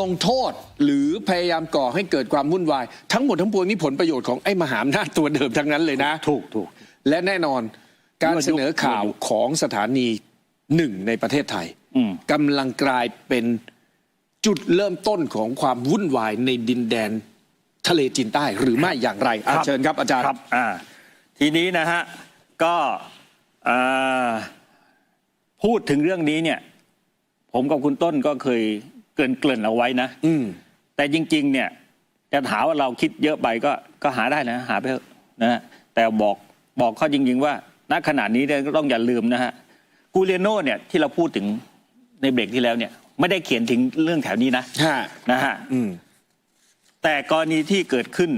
ลงโทษหรือพยายามก่อให้เกิดความวุ่นวาย ทั้งหมดทั้งปวงนี้ผลประโยชน์ของไอ้มหาอำนาจตัวเดิมทั้งนั้นเลยนะ ถูกถูกและแน่นอนการยั่วยุเสนอข่าวของสถานีหนึ่งในประเทศไทยอืมกำลังกลายเป็นจุดเริ่มต้นของความวุ่นวายในดินแดนทะเลจีนใต้หรือไม่อย่างไรอะเชิญครับอาจารย์ครับอ่าทีนี้นะฮะก็อ่าพูดถึงเรื่องนี้เนี่ย ผมกับคุณต้นก็เคย เกรินเกริ่นๆเอาไว้นะอืมแต่จริง ๆ เนี่ยจะถามว่าเราคิดเยอะไปก็ก็หาได้นะ หาไปเถอะนะฮะแต่บอกบอกข้อจริง ๆ ว่าณขณะนี้เนี่ยก็ต้องอย่าลืมนะฮะกูเรโนเนี่ยที่เราพูดถึงในเบรกที่แล้วเนี่ย ไม่ได้เขียนถึงเรื่องแถวนี้นะฮะนะฮะอืมแต่กรณีที่เกิดขึ้น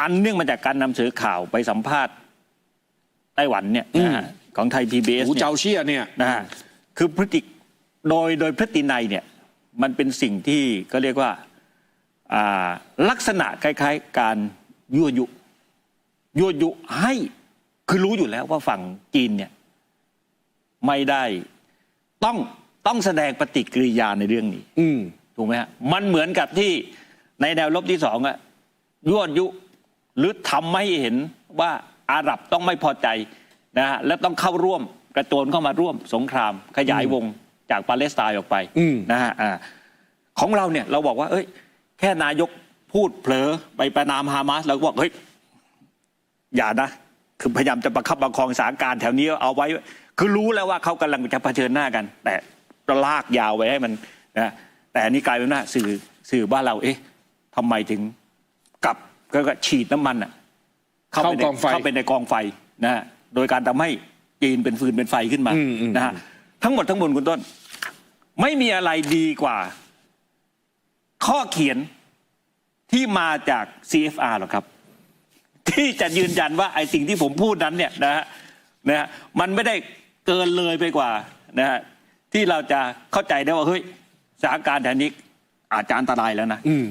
อันเนื่องมาจากการนำเสนอข่าวไปสัมภาษณ์ไต้หวันเนี่ยนะฮะของไทย PBS หูเนี่ยเจ้าเชี่ยเนี่ยนะฮะคือพฤติโดยโดยพฤตินัยเนี่ย มันเป็นสิ่งที่ก็เรียกว่าอ่าลักษณะคล้ายๆ การยั่วยุยั่วยุให้คือรู้อยู่แล้วว่าฝั่งจีนเนี่ยไม่ได้ต้องต้องแสดงปฏิกิริยาในเรื่องนี้ อืมถูกไหมฮะมันเหมือนกับที่ในแนวรบที่สองอะยั่วยุหรือทำให้เห็นว่าอาหรับต้องไม่พอใจนะฮะและต้องเข้าร่วมกระโจนเข้ามาร่วมสงครามขยายวง จากปาเลสไตน์ออกไปอืมนะฮะอ่าของเราเนี่ยเราบอกว่า เอ้ย แค่นายกพูดเผลอไปประนามฮามาสเราก็บอกเฮ้ยอย่านะ คือพยายามจะประคับประคองสถานการณ์แถวนี้เอาไว้ คือรู้แล้วว่าเขากำลังจะเผชิญหน้ากัน แต่ลากยาวไว้ให้มันนะแต่อันนี่กลายเป็นว่าสื่อสื่อบ้านเราเอ๊ะทำไมถึงกลับก็ก็ฉีดน้ำมันอะเข้าไปในเข้ากองไฟเข้าไปในกองไฟนะฮะโดยการทำให้จีนเป็นฟืนเป็นไฟขึ้นมาอืมอืมนะฮะ ทั้งหมดทั้งมวลคุณต้น ไม่มีอะไรดีกว่า ข้อเขียนที่มาจาก CFR หรอกครับ ที่จะยืนยันว่าไอ้สิ่งที่ผมพูดนั้นเนี่ยนะฮะนะฮะมันไม่ได้เกินเลยไปกว่านะฮะที่เราจะเข้าใจได้ว่าเฮ้ยสถานการณ์แถวนี้อาจจะอันตรายแล้วนะอืม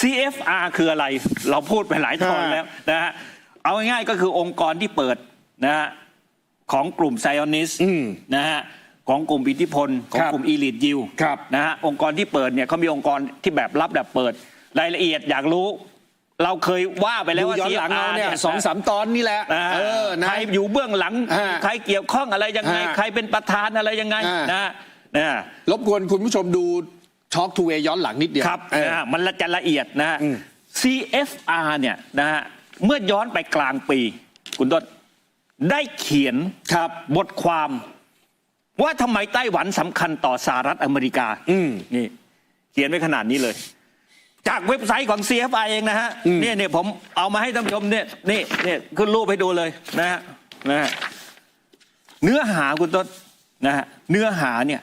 CFR คืออะไร เราพูดไปหลายตอนฮะแล้วนะฮะเอาง่ายๆก็คือองค์กรที่เปิดนะฮะของกลุ่มไซออนิสอืมนะฮะ ของกลุ่มอิทธิพล ของครับกลุ่มอีลิทยิวครับนะฮะองค์กรที่เปิดเนี่ยเขามีองค์กรที่แบบรับแบบเปิด รายละเอียดอยากรู้ เราเคยว่าไปแล้วดูว่าย้อนหลัง CFR เราเนี่ยะสองสามตอนนี่แหละอ่าเออนะใครอยู่เบื้องหลังฮะใครเกี่ยวข้องอะไรยังไงฮะใครเป็นประธานอะไรยังไงฮะนะฮะนะฮะรบกวนคุณผู้ชมดูช็อคทูเวย้อนหลังนิดเดียวครับเออนะฮะมันละจะละเอียดนะฮะอืม CFR เนี่ยนะฮะเมื่อย้อนไปกลางปี คุณต้นได้เขียนครับบทความ ว่าทำไมไต้หวันสำคัญต่อสหรัฐอเมริกา อืม นี่ เขียนไว้ขนาดนี้เลย จากเว็บไซต์ของ CFI เองนะฮะอืม เนี่ยเนี่ยผมเอามาให้ท่านผู้ชมเนี่ยนี่เนี่ยขึ้นรูปให้ดูเลยนะฮะนะฮะเนื้อหาคุณต้นนะฮะเนื้อหาเนี่ย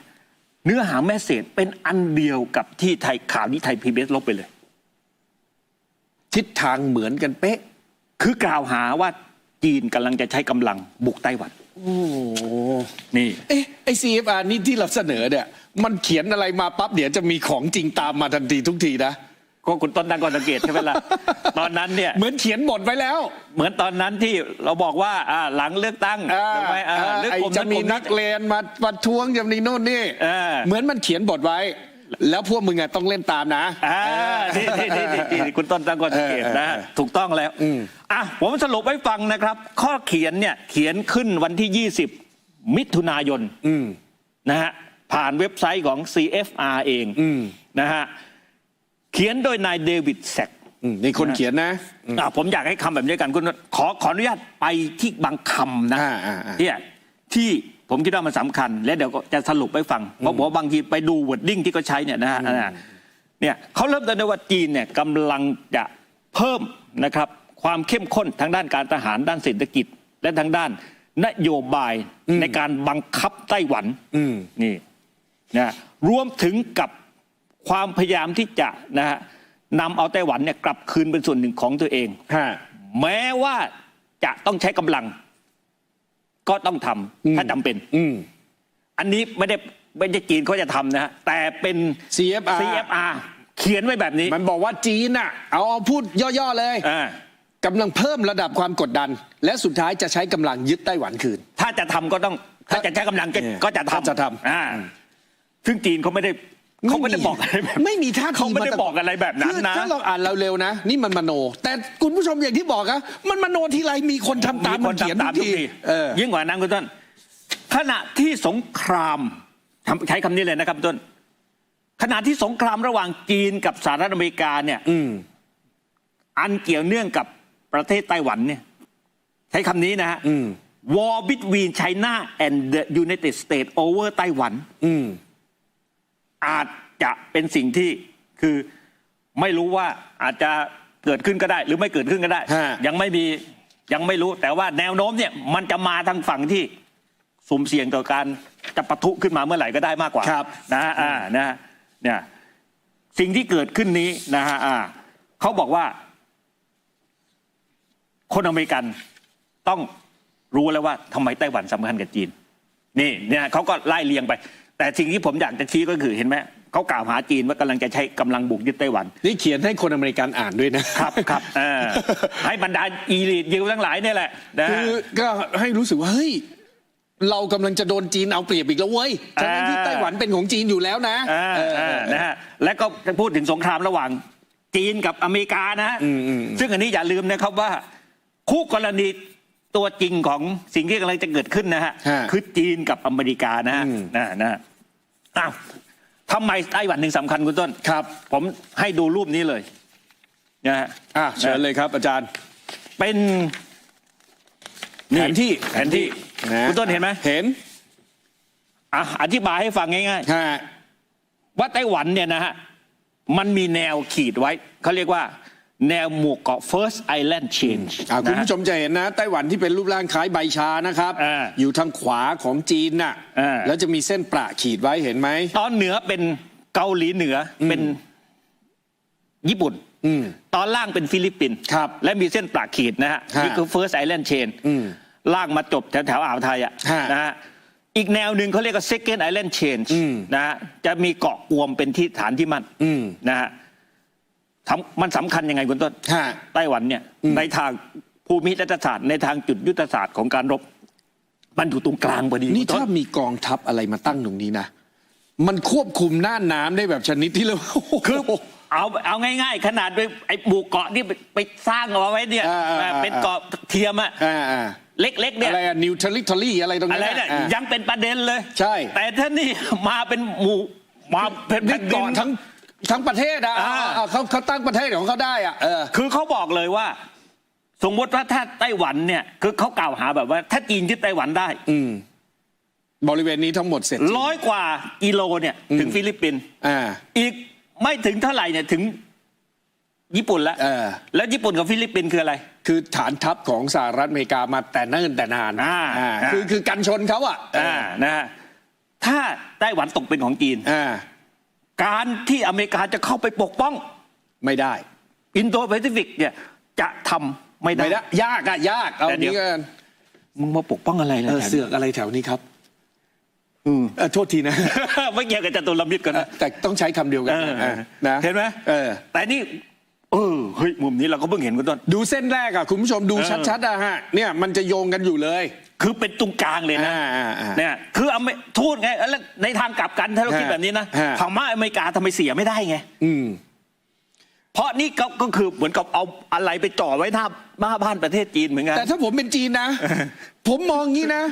เนื้อหาแมสเซจเป็นอันเดียวกับที่ไทยข่าวนี้ไทยพีบีลบไปเลย ทิศทางเหมือนกันเป๊ะ คือกล่าวหาว่าจีนกำลังจะใช้กำลังบุกไต้หวัน โอ้โหนี่ เอ๊ะไอ CFR นี่ที่เราเสนอเนี่ย มันเขียนอะไรมาปั๊บเดี๋ยวจะมีของจริงตามมาทันทีทุกทีนะ ก็คุณต้นตั้งข้อสังเกตใช่ไหมล่ะ ตอนนั้นเนี่ย เหมือนเขียนบทไว้แล้ว เหมือนตอนนั้นที่เราบอกว่าอ่าหลังเลือกตั้งอ่าถูกไหมอ่าอ่าเลือกไอกลุ่มจะมีกลุ่นักเรียนมาประท้วงจะมีโน่นนี่ เออ เหมือนมันเขียนบทไว้ แล้วพวกมึงอะต้องเล่นตามนะ อ่านี่นี่นี่นี่นี่คุณต้นตั้งข้อสังเกตนะเออเออเออถูกต้องแล้วอืมอะผมสรุปให้ฟังนะครับ ข้อเขียนเนี่ยเขียนขึ้นวันที่ 20 มิถุนายนอืมนะฮะผ่านเว็บไซต์ของ CFR เองอืมนะฮะเขียนโดยนายเดวิดแซก อืมนี่คนเขียนนะ อะผมอยากให้คำแบบนี้กันคุณขอขออนุญาตไปที่บางคำนะอ่าอ่าอ่า เนี่ยที่ ผมคิดว่ามันสำคัญ และเดี๋ยวก็จะสรุปให้ฟัง เพราะผมว่าบางทีไปดูวอร์ดดิ้งที่เขาใช้เนี่ยนะฮะนะเนี่ยเขาเริ่มต้นด้วยว่าจีนเนี่ยกำลังจะเพิ่มนะครับความเข้มข้นทางด้านการทหารด้านเศรษฐกิจ และทางด้านนโยบายในการบังคับไต้หวันอืมนี่นะรวมถึงกับความพยายามที่จะนะฮะนำเอาไต้หวันเนี่ยกลับคืนเป็นส่วนหนึ่งของตัวเองฮะแม้ว่าจะต้องใช้กำลัง ก็ต้องทำอืมถ้าจำเป็น อืมอันนี้ไม่ได้ไม่ได้จีนเขาจะทำนะฮะแต่เป็น CFR CFR เขียนไว้แบบนี้ มันบอกว่าจีนน่ะเอาเอาพูดย่อๆเลยอ่ากำลังเพิ่มระดับความกดดัน และสุดท้ายจะใช้กำลังยึดไต้หวันคืน ถ้าจะทำก็ต้อง ถ้าจะใช้กำลังก็เออก็จะทำก็จะทำอ่าซึ่งจีนเขาไม่ได้ เขาไม่ได้บอกอะไรแบบไม่มีท่าทีเขาไม่ได้ตลบอกอะไรแบบนั้นคือนะถ้าเราอ่านเราเร็วนะ นี่มันมโน แต่คุณผู้ชมอย่างที่บอกอะมันมโนทีไรมีคนทำตามมีมันเขียนทำตามทุทุกกทีทีเออยิ่งกว่านั้นคุณต้นขณะที่สงครามทำใช้คำนี้เลยนะครับคุณต้น ขณะที่สงครามระหว่างจีนกับสหรัฐอเมริกาเนี่ย อืมอันเกี่ยวเนื่องกับประเทศไต้หวันเนี่ย ใช้คำนี้นะฮะอืม War between China and the United States over ไต้หวัน อืมอาจจะเป็นสิ่งที่คือไม่รู้ว่าอาจจะเกิดขึ้นก็ได้ หรือไม่เกิดขึ้นก็ได้ ฮะ ยังไม่มียังไม่รู้แต่ว่าแนวโน้มเนี่ยมันจะมาทางฝั่งที่สุ่มเสี่ยงต่อการจะปะทุขึ้นมาเมื่อไหร่ก็ได้มากกว่าครับ นะฮะอ่านะฮะเนี่ยสิ่งที่เกิดขึ้นนี้นะฮะอ่าเขาบอกว่า คนอเมริกันต้องรู้แล้วว่าทำไมไต้หวันสำคัญกับจีน นี่เนี่ยเขาก็ไล่เลียงไป แต่สิ่งที่ผมอยากจะชี้ก็คือเห็นไหมเขากล่าวหาจีนว่ากำลังจะใช้กำลังบุกยึดไต้หวัน นี่เขียนให้คนอเมริกันอ่านด้วยนะครับครับเออให้บรรดาอีลิทยิวทั้งหลายเนี่ยแหละนะฮะคือก็ให้รู้สึกว่าเฮ้ยเรากำลังจะโดนจีนเอาเปรียบอีกแล้วเว้ยทั้งที่อ่าไต้หวันเป็นของจีนอยู่แล้วนะอ่าเออเออ่าอนะฮะและก็จะพูดถึงสงครามระหว่างจีนกับอเมริกานะฮะอืมอืมซึ่งอันนี้อย่าลืมนะครับว่า คู่กรณี ตัวจริงของสิ่งที่กำลังจะเกิดขึ้นนะฮะฮะคือจีนกับอเมริกานะฮะอืม นะนะฮะอ้าวทำไมไต้หวันถึงสำคัญคุณต้น ครับผมให้ดูรูปนี้เลยนะฮะอะเชิญเลยครับอาจารย์ เป็นแผนที่ แผนที่นะคุณต้นเห็นไหมเห็นอะอธิบายให้ฟังง่ายฮะๆ ว่าไต้หวันเนี่ยนะฮะมันมีแนวขีดไว้เขาเรียกว่า แนวหมู่เกาะ First Island Change อะคุณนะฮะผู้ชมจะเห็นนะ ไต้หวันที่เป็นรูปร่างคล้ายใบชานะครับอ่าอยู่ทางขวาของจีนน่ะอ่า แล้วจะมีเส้นประขีดไว้เห็นไหม ตอนเหนือเป็นเกาหลีเหนืออเป็นญี่ปุ่น อืม ตอนล่างเป็นฟิลิปปินส์ครับและมีเส้นปลาขีดนะฮะ ฮะนี่คือ First Island Chain อืมล่างมาจบแถวแถวๆอ่าวไทยอะฮะนะฮะ อีกแนวหนึ่งเขาเรียกว่า Second Island Chain อืมนะฮะ จะมีเกาะกวมเป็นที่ฐานที่มั่นอืม นะฮะ ทำมันสำคัญยังไงคุณต้น ฮะ ไต้หวันเนี่ยอืมในทางภูมิรัฐศาสตร์ในทางจุดยุทธศาสตร์ของการรบ มันอยู่ตรงกลางพอดีนี่คุณต้ถ้ามีกองทัพอะไรมาตั้งตรงนี้นะ มันควบคุมน่านน้ำได้แบบชนิดที่เรา คือเอาเอาง่าย ๆ ขนาดไปไอ้หมู่เกาะที่ไปไปสร้างเอาไว้เนี่ยอ่าอ่าอ่า เป็นเกาะเทียมอะอ่าอ่าเล็กๆเนี่ย อะไรอะนิวทริทอรี่อะไรตรงอะนั้นไรน่ะเนี่ยอะยังเป็นประเด็นเลยใช่ แต่ถ้านี่ มาเป็นหมู่มาเป็นนี่แผ่นดิก่อนนทั้ง ทั้งประเทศอะอ่า อ่าเขาเขาตั้งประเทศของเขาได้อะเออ คือเขาบอกเลยว่า สมมติว่าถ้าไต้หวันเนี่ย คือเขากล่าวหาแบบว่า ถ้าจีนยึดไต้หวันได้อืม บริเวณนี้ทั้งหมดเสร็จ ร้อยกว่ากิโลเนี่ยถึงฟิลิปปินส์อ่า อีกไม่ถึงเท่าไหร่เนี่ยถึงญี่ปุ่นแล้วเออ แล้วญี่ปุ่นกับฟิลิปปินส์คืออะไร คือฐานทัพของสหรัฐอเมริกามาแต่เนิ่นแต่นานอ่าอ่าอ่าคือคือกันชนเขาอะอ่านะฮะถ้าไต้หวันตกเป็นของจีน อ่า การที่อเมริกาจะเข้าไปปกป้อง ไม่ได้ อินโดแปซิฟิกเนี่ยจะทำไม่ได้ ไม่ได้ยากอะยากเอาแต่เดี๋ยว นี้กันมึงมาปกป้องอะไรล่ะเออแถวนี้เสือกอะไรแถวนี้ครับอืมเออโทษทีนะ ไม่เกี่ยวกับจตุรมิตรกันนะ แต่ต้องใช้คำเดียวกันเออเออนะเห็นไหมเออ แต่นี่ เออเฮ้ยมุมนี้เราก็เพิ่งเห็นกันต้น ดูเส้นแรกอะ คุณผู้ชมดูเออชัดๆอะฮะเนี่ยมันจะโยงกันอยู่เลย คือเป็นตรงกลางเลยนะอ่าอ่าอ่าเนี่ยคืออเมทูตไงแล้วในทางกลับกันถ้าเราคิดฮะแบบนี้นะฮะพม่าอเมริกาทำไมเสียไม่ได้ไงอืมเพราะนี่ก็ก็คือเหมือนกับเอาอะไรไปจ่อไว้หน้าหน้าบ้านประเทศจีนเหมือนกันแต่ถ้าผมเป็นจีนนะ ผมมองงี้นะ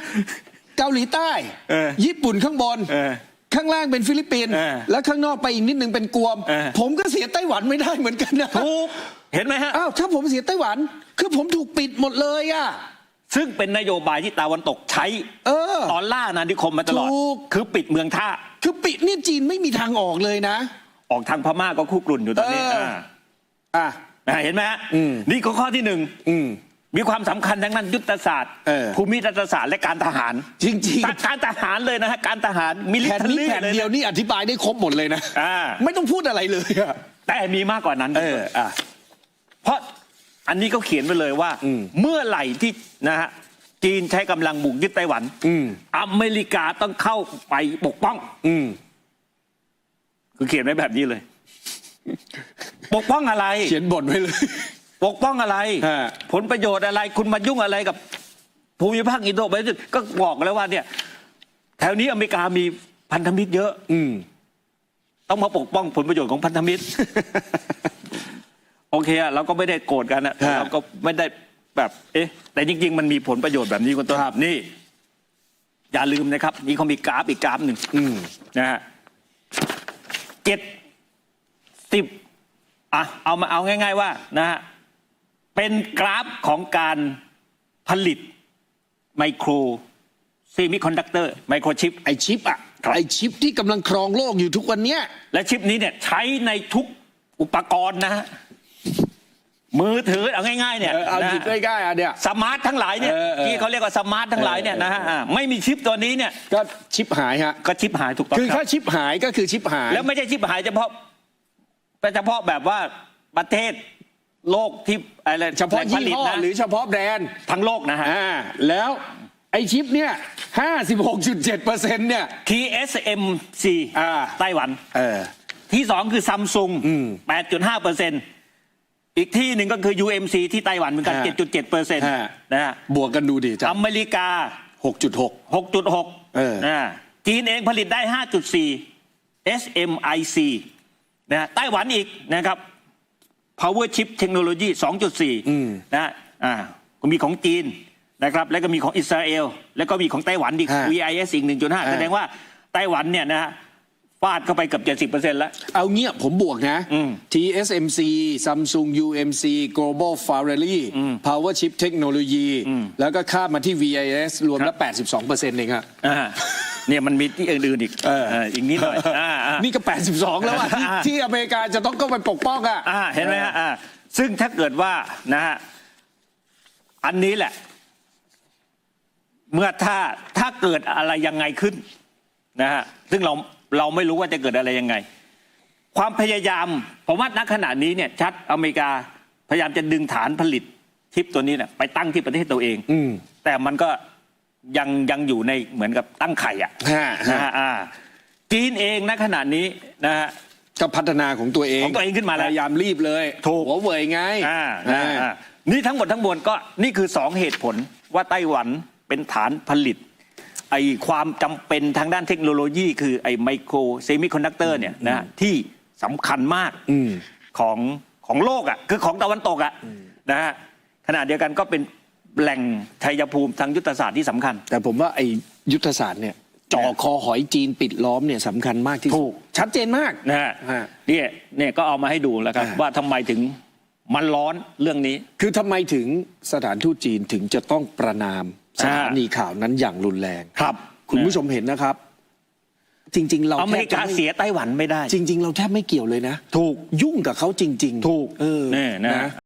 เกาหลีใต้เออญี่ปุ่นข้างบนเออข้างล่างเป็นฟิลิปปินส์เออแล้วข้างนอกไปอีกนิดนึงเป็นกวมเออผมก็เสียไต้หวันไม่ได้เหมือนกันนะถูกเห็นไหมฮะอ้าวถ้าผมเสียไต้หวัน คือผมถูกปิดหมดเลยอะ ซึ่งเป็นนโยบายที่ตะวันตกใช้เออ ตอนล่าอาณานิคมมาตลอด ถูก คือปิดเมืองท่า คือปิดเนี่ยจีนไม่มีทางออกเลยนะ ออกทางพม่าก็คู่กลุ่นอยู่ตอนนี้เอออ่ อะอ่าเห็นไหมฮะอืม นี่ก็ข้อที่หนึ่งอืม มีความสำคัญทั้งนั้นยุทธศาสตร์ เออ ภูมิรัฐศาสตร์และการทหารจริงๆการการทหารเลยนะฮะการทหารมิลิแผ่นเทอนี้รี่แผ่นเลยเดียวนะนี่อธิบายได้ครบหมดเลยนะ อ่าไม่ต้องพูดอะไรเลยอะ แต่มีมากกว่านั้น เอออะเพราะ อันนี้เขาเขียนไว้เลยว่าอืมเมื่อไหร่ที่นะฮะจีนใช้กำลังบุกยึดไต้หวันอืม อเมริกาต้องเข้าไปปกป้อง อืม คือเขียนไว้แบบนี้เลย ปกป้องอะไร เขียนบทไว้เลย ปกป้องอะไร ฮะ ผลประโยชน์อะไร คุณมายุ่งอะไรกับ ภูมิภาคอินโดแปซิฟิกก็บอกแล้วว่าเนี่ย แถวนี้อเมริกามีพันธมิตรเยอะ อืมตต้องมาปกป้องผลประโยชน์ของพันธมิตร โอเคอะเราก็ไม่ได้โกรธกันอะฮะ เราก็ไม่ได้แบบเอ๊ะ แต่จริง ๆ มันมีผลประโยชน์แบบนี้คุณต้นครับนี่ อย่าลืมนะครับ นี่เขามีกราฟอีกกราฟหนึ่งอืม นะฮะเจ็ดสิบอะเอามาเอาง่าย ๆ ว่านะฮะเป็นกราฟของการผลิตไมโครเซมิคอนดักเตอร์ไมโครชิป ไอชิปอะครับไอชิปที่กำลังครองโลกอยู่ทุกวันเนี้ย และชิปนี้เนี่ยใช้ในทุกอุปกรณ์นะฮะ มือถือเอาง่ายๆเนี่ยเออเอานะหยิบใกล้ๆอะเนี่ย สมาร์ททั้งหลายเนี่ยเออเออที่เขาเรียกว่าสมาร์ททั้งหลายเนี่ยนะฮะอ่าไม่มีชิปตัวนี้เนี่ยก็ชิปหายฮะ ก็ชิปหายถูกต้องคือครัถ้าบชิปหายก็คือชิปหาย แล้วไม่ใช่ชิปหายเฉพาะเฉพาะแบบว่าประเทศโลกที่อะไรเฉพาะแหล่งผยี่ลิตห้อนะหรือเฉพาะแบรนด์ ทั้งโลกนะฮะ อ่า แล้วไอชิปเนี่ย 56.7เปอร์เซ็นต์เนี่ย TSMC อ่า ไต้หวัน เออ ที่สองคือซัมซุงอืม 8.5เปอร์เซ็นต์ อีกที่หนึ่งก็คือ UMC ที่ไต้หวันเหมือนกัน ฮะ7.7เปอร์เซ็นต์ฮะ นะฮะบวกกันดูดิจ้ะอเมริกา6.6 6.6เออนะจีนเองผลิตได้ 5.4 SMIC นะฮะไต้หวันอีกนะครับ Power Chip Technology 2.4นะฮะอ่าก็มีของจีนนะครับ แล้วก็มีของอิสราเอล แล้วก็มีของไต้หวันอีก ฮะ VIS อีก 1.5 แสดงว่าไต้หวันเนี่ยนะฮะ ฟาดเข้าไปเกือบ70%แล้ว เอาเงี้ยผมบวกนะ อืม TSMC Samsung UMC Global Foundry Power Chip Technology แล้วก็ข้ามมาที่ VIS รวมแล้ว 82เปอร์เซ็นต์เองครับ อ่าเนี่ยมันมีที่อื่นๆอีกเออเออ อีกนิดหน่อยอ่าอ่า นี่ก็ 82 แล้วอะที่อ่า ที่อเมริกาจะต้องก็ไปปกป้องอะ อ่าเห็นไหมฮะอ่าซึ่งถ้าเกิดว่านะฮะอันนี้แหละ เมื่อถ้าถ้าเกิดอะไรยังไงขึ้น นะฮะซึ่งเราเราไม่รู้ว่าจะเกิดอะไรยังไง ความพยายามผมว่าณขณะนี้เนี่ยชัดอเมริกาพยายามจะดึงฐานผลิตชิปตัวนี้เนี่ยไปตั้งที่ประเทศตัวเองอืมแต่มันก็ยังยังอยู่ในเหมือนกับตั้งไข่อะฮะนะฮะอ่าจีนเองณขณะนี้นะฮะก็พัฒนาของตัวเองของตัวเองขึ้นมาแล้วพยายามรีบเลยถูกหัวเว่ยไงอ่าอ่าอ่าอ่านี่ทั้งหมดทั้งมวลก็นี่คือสองเหตุผลว่าไต้หวันเป็นฐานผลิต ไอความจำเป็นทางด้านเทคโนโลยี คือไอไมโครเซมิคอนดักเตอร์เนี่ยนะที่สำคัญมากอืมของของโลกอะคือของตะวันตกอะนะฮะขณะเดียวกันก็เป็นแหล่งชัยภูมิทางยุทธศาสตร์ที่สำคัญ แต่ผมว่าไอ้ยุทธศาสตร์เนี่ยจ่อคอหอยจีนปิดล้อมเนี่ยสำคัญมากที่สุถูดกชัดเจนมากนะฮะฮะเนี่ยเนี่ยก็เอามาให้ดูแล้วครับอ่าว่าทำไมถึงมันร้อนเรื่องนี้ คือทำไมถึงสถานทูตจีนถึงจะต้องประนาม สถานีข่าวนั้นอย่างรุนแรงครับ คุณผู้ชมเห็นนะครับ จริง ๆ เราอเมริกาแทบจะไเสียไต้หวันไม่ได้ จริง ๆ เราแทบไม่เกี่ยวเลยนะ ถูกยุ่งกับเขาจริง ๆ ถูกเออนี่นะนะ